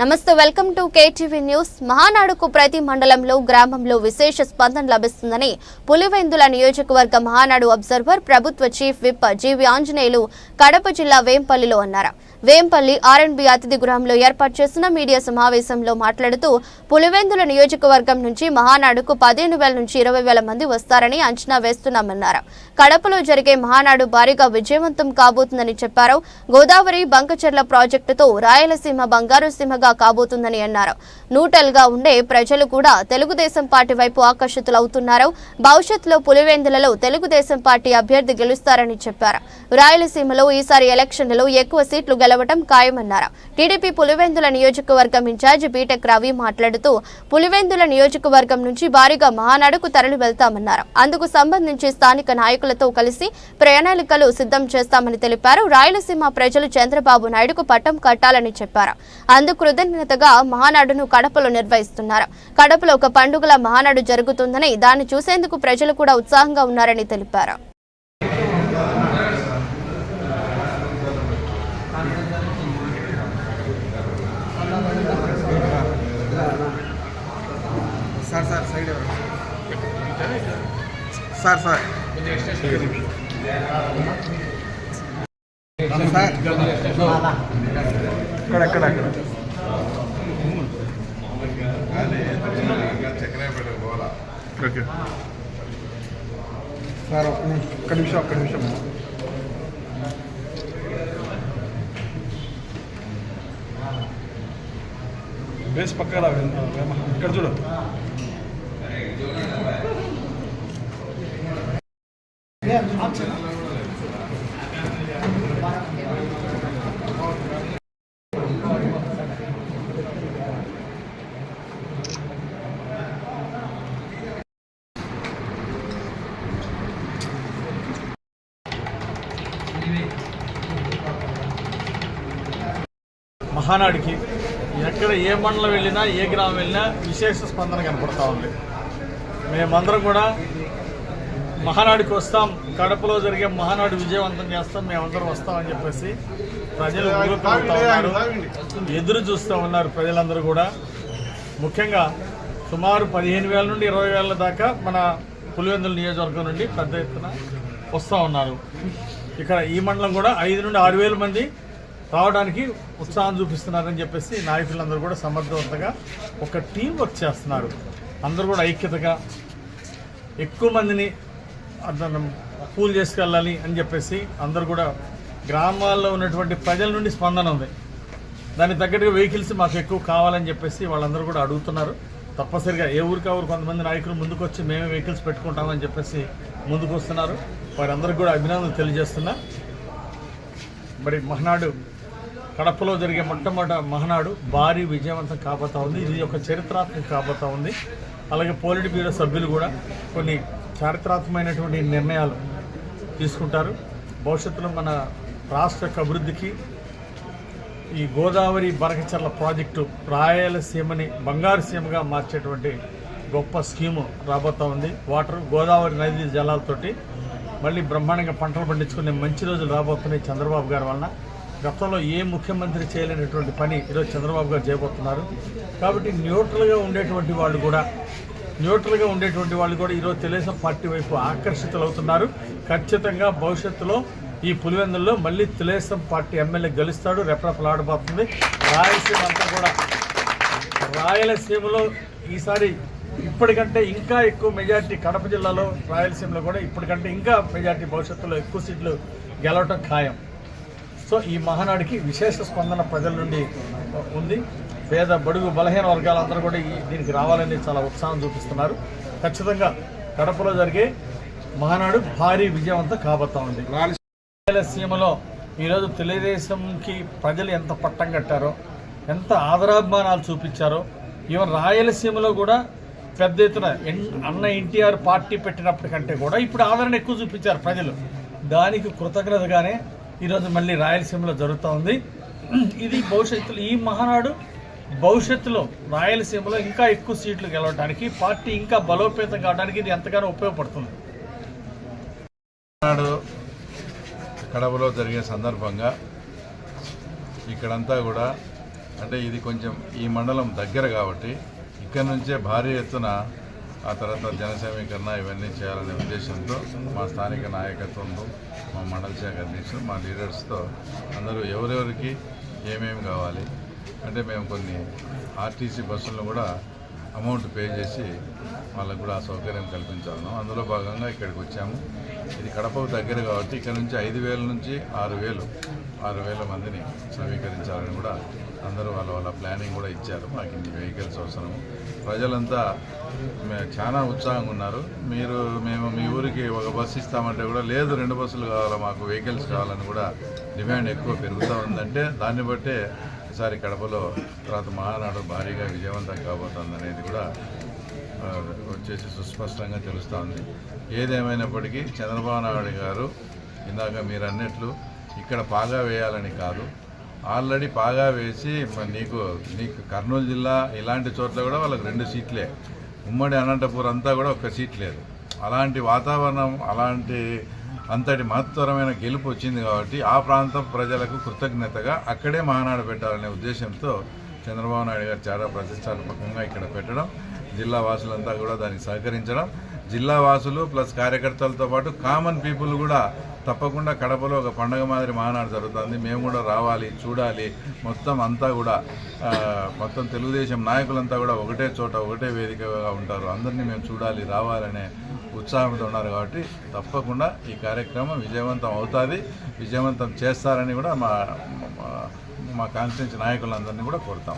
నమస్తే welcome to KTV news. మహానాడుకు ప్రతి మండలంలో గ్రామంలో విశేష స్పందన లభిస్తుందని పులివెందుల నియోజకవర్గ మహానాడు అబ్జర్వర్ ప్రభుత్వ chief whip GV Anjaneyulu Kadapa జిల్లా వేంపల్లిలో అన్నారు. వేంపల్లి ఆర్ఎండ్బి అతిథి గృహంలో ఏర్పాటు చేసిన మీడియా సమావేశంలో మాట్లాడుతూ పులివెందుల నియోజకవర్గం నుంచి మహానాడుకు పదిహేను వేల నుంచి ఇరవై వేల మంది వస్తారని అంచనా వేస్తున్నామన్నారు. కడపలో జరిగే మహానాడు భారీగా విజయవంతం కాబోతుందని చెప్పారు. గోదావరి బంకచెర్ల ప్రాజెక్టుతో రాయలసీమ బంగారు సీమగా కాబోతుందని అన్నారు. నూటల్గా ఉండే ప్రజలు కూడా తెలుగుదేశం పార్టీ వైపు ఆకర్షితులవుతున్నారు. భవిష్యత్తులో పులివెందులలో తెలుగుదేశం పార్టీ అభ్యర్థి గెలుస్తారని చెప్పారు. రాయలసీమలో ఈసారి ఎలక్షన్లలో ఎక్కువ సీట్లు గెలవటం ఖాయమన్నారు. టీడీపీ పులివెందుల నియోజకవర్గం ఇన్ఛార్జి బీటెక్ రవి మాట్లాడుతూ పులివెందుల నియోజకవర్గం నుంచి భారీగా మహానాడుకు తరలి వెళ్తామన్నారు. అందుకు సంబంధించి స్థానిక నాయకులతో కలిసి ప్రణాళికలు సిద్ధం చేస్తామని తెలిపారు. రాయలసీమ ప్రజలు చంద్రబాబు నాయుడుకు పట్టం కట్టాలని చెప్పారు. అందుకు కృతజ్ఞతగా మహానాడును కడపలో నిర్వహిస్తున్నారు. కడపలో ఒక పండుగల మహానాడు జరుగుతుందని దాన్ని చూసేందుకు ప్రజలు కూడా ఉత్సాహంగా ఉన్నారని తెలిపారు. Sir sir. సార్. సార్ అక్కడ అక్కడ ఓకే. సార్ ఒక్క నిమిషం ఒక్క నిమిషం ఒక్క నిమిషం. బేస్ పక్క రా ఇక్కడ చూడు. మహానాడికి ఎక్కడ ఏ మండలం వెళ్ళినా ఏ గ్రామం వెళ్ళినా విశేష స్పందన కనపడతా ఉంది. మేమందరం కూడా మహానాడికి వస్తాం. కడపలో జరిగే మహానాడు విజయవంతం చేస్తాం. మేమందరం వస్తామని చెప్పేసి ప్రజలు ఎదురు చూస్తూ ఉన్నారు ప్రజలందరూ కూడా. ముఖ్యంగా సుమారు పదిహేను వేల నుండి ఇరవై వేల దాకా మన పులివెందుల నియోజకవర్గం నుండి పెద్ద ఎత్తున వస్తూ ఉన్నారు. ఇక్కడ ఈ మండలం కూడా ఐదు నుండి ఆరు వేల మంది రావడానికి ఉత్సాహం చూపిస్తున్నారని చెప్పేసి నాయకులందరూ కూడా సమర్థవంతంగా ఒక టీం వర్క్ చేస్తున్నారు. అందరూ కూడా ఐక్యతగా ఎక్కువ మందిని అతను పూల్ చేసుకెళ్ళాలి అని చెప్పేసి అందరూ కూడా గ్రామాల్లో ఉన్నటువంటి ప్రజల నుండి స్పందన ఉంది. దానికి తగ్గట్టుగా వెహికల్స్ మాకు ఎక్కువ కావాలని చెప్పేసి వాళ్ళందరూ కూడా అడుగుతున్నారు. తప్పనిసరిగా ఏ ఊరికి ఊరు కొంతమంది నాయకులు ముందుకు వచ్చి మేమే వెహికల్స్ పెట్టుకుంటామని చెప్పేసి ముందుకు వస్తున్నారు వారందరికీ కూడా అభినందనలు తెలియజేస్తున్నా. మరి మహనాడు కడపలో జరిగే మొట్టమొదటి మహనాడు భారీ విజయవంతం కాబోతా ఉంది. ఇది ఒక చరిత్రాత్మక కాబోతా ఉంది. అలాగే పోలిట్ బ్యూరో సభ్యులు కూడా కొన్ని చారిత్రాత్మకమైనటువంటి నిర్ణయాలు తీసుకుంటారు. భవిష్యత్తులో మన రాష్ట్ర యొక్క అభివృద్ధికి ఈ గోదావరి బరకచర్ల ప్రాజెక్టు రాయలసీమని బంగారు సీమగా మార్చేటువంటి గొప్ప స్కీము రాబోతా ఉంది. వాటర్ గోదావరి నది జలాలతోటి మళ్ళీ బ్రహ్మాండంగా పంటలు పండించుకునే మంచి రోజులు రాబోతున్నాయి చంద్రబాబు గారి వలన. గతంలో ఏ ముఖ్యమంత్రి చేయలేనటువంటి పని ఈరోజు చంద్రబాబు గారు చేయబోతున్నారు. కాబట్టి న్యూట్రల్గా ఉండేటువంటి వాళ్ళు కూడా న్యూట్రల్గా ఉండేటువంటి వాళ్ళు కూడా ఈరోజు తెలుగుదేశం పార్టీ వైపు ఆకర్షితులవుతున్నారు. ఖచ్చితంగా భవిష్యత్తులో ఈ పులివెందుల్లో మళ్ళీ తెలుగుదేశం పార్టీ ఎమ్మెల్యే గెలుస్తాడు. రెపరెపలాడబోతుంది రాయలసీమ అంతా కూడా రాయలసీమలో ఈసారి ఇప్పటికంటే ఇంకా ఎక్కువ మెజార్టీ కడప జిల్లాలో రాయలసీమలో కూడా ఇప్పటికంటే ఇంకా మెజార్టీ భవిష్యత్తులో ఎక్కువ సీట్లు గెలవటం ఖాయం. సో ఈ మహానాడికి విశేష స్పందన ప్రజల నుండి ఉంది. పేద బడుగు బలహీన వర్గాలందరూ కూడా ఈ దీనికి రావాలని చాలా ఉత్సాహం చూపిస్తున్నారు. ఖచ్చితంగా కడపలో జరిగే మహానాడు భారీ విజయవంతం కాబోతా ఉంది. రాయలసీమలో ఈరోజు తెలుగుదేశంకి ప్రజలు ఎంత పట్టం కట్టారో ఎంత ఆదరాభిమానాలు చూపించారో ఈవెన్ రాయలసీమలో కూడా పెద్ద ఎత్తున ఎన్- అన్న ఎన్టీఆర్ పార్టీ పెట్టినప్పటికంటే కూడా ఇప్పుడు ఆదరణ ఎక్కువ చూపించారు ప్రజలు. దానికి కృతజ్ఞతగానే ఈరోజు మళ్ళీ రాయలసీమలో జరుగుతూ ఉంది ఇది భవిష్యత్తులో ఈ మహానాడు భవిష్యత్తులో రాయలసీమలో ఇంకా ఎక్కువ సీట్లు గెలవడానికి పార్టీ ఇంకా బలోపేతం కావడానికి ఇది ఎంతగానో ఉపయోగపడుతుంది. నాడు కడపలో జరిగే సందర్భంగా ఇక్కడంతా కూడా అంటే ఇది కొంచెం ఈ మండలం దగ్గర కాబట్టి ఇక్కడ నుంచే భారీ ఎత్తున ఆ తర్వాత జనసేమీకరణ ఇవన్నీ చేయాలనే ఉద్దేశంతో మా స్థానిక నాయకత్వంలో మా మండల శాఖ అధ్యక్షులు మా లీడర్స్తో అందరూ ఎవరెవరికి ఏమేమి కావాలి అంటే మేము కొన్ని ఆర్టీసీ బస్సులను కూడా అమౌంట్ పే చేసి వాళ్ళకు కూడా ఆ సౌకర్యం కల్పించాలను అందులో భాగంగా ఇక్కడికి వచ్చాము. ఇది కడపకు దగ్గర కాబట్టి ఇక్కడ నుంచి ఐదు వేల నుంచి ఆరు వేలు ఆరు వేల మందిని సమీకరించాలని కూడా అందరూ వాళ్ళ వాళ్ళ ప్లానింగ్ కూడా ఇచ్చారు. మాకు ఇన్ని వెహికల్స్ అవసరం ప్రజలంతా చాలా ఉత్సాహంగా ఉన్నారు. మీరు మేము మీ ఊరికి ఒక బస్సు ఇస్తామంటే కూడా లేదు రెండు బస్సులు కావాలి మాకు వెహికల్స్ కావాలని కూడా డిమాండ్ ఎక్కువ పెరుగుతూ ఉందంటే దాన్ని బట్టే ఈసారి కడపలో తర్వాత మహానాడు భారీగా విజయవంతం కాబోతుంది అనేది కూడా వచ్చేసి సుస్పష్టంగా తెలుస్తూ ఉంది. ఏదేమైనప్పటికీ చంద్రబాబు నాయుడు గారు ఇందాక మీరు అన్నట్లు ఇక్కడ పాగా వేయాలని కాదు ఆల్రెడీ బాగా వేసి నీకు నీకు కర్నూలు జిల్లా ఇలాంటి చోట్ల కూడా వాళ్ళకి రెండు సీట్లే. ఉమ్మడి అనంతపూర్ అంతా కూడా ఒక్క సీట్ లేదు. అలాంటి వాతావరణం అలాంటి అంతటి మహత్తరమైన గెలుపు వచ్చింది కాబట్టి ఆ ప్రాంతం ప్రజలకు కృతజ్ఞతగా అక్కడే మహానాడు పెట్టాలనే ఉద్దేశంతో చంద్రబాబు నాయుడు గారు చాలా ప్రతిష్టాత్మకంగా ఇక్కడ పెట్టడం జిల్లా వాసులంతా కూడా దానికి సహకరించడం. జిల్లా వాసులు ప్లస్ కార్యకర్తలతో పాటు కామన్ పీపుల్ కూడా తప్పకుండా కడపలో ఒక పండగ మాదిరి మహానాడు జరుగుతుంది. మేము కూడా రావాలి చూడాలి. మొత్తం అంతా కూడా మొత్తం తెలుగుదేశం నాయకులంతా కూడా ఒకటే చోట ఒకటే వేదికగా ఉంటారు. అందరినీ మేము చూడాలి రావాలనే ఉత్సాహంతో ఉన్నారు కాబట్టి తప్పకుండా ఈ కార్యక్రమం విజయవంతం అవుతుంది. విజయవంతం చేస్తారని కూడా మా మా- మా కాన్స్టిట్యూన్సీ నాయకులందరినీ కూడా కోరుతాం.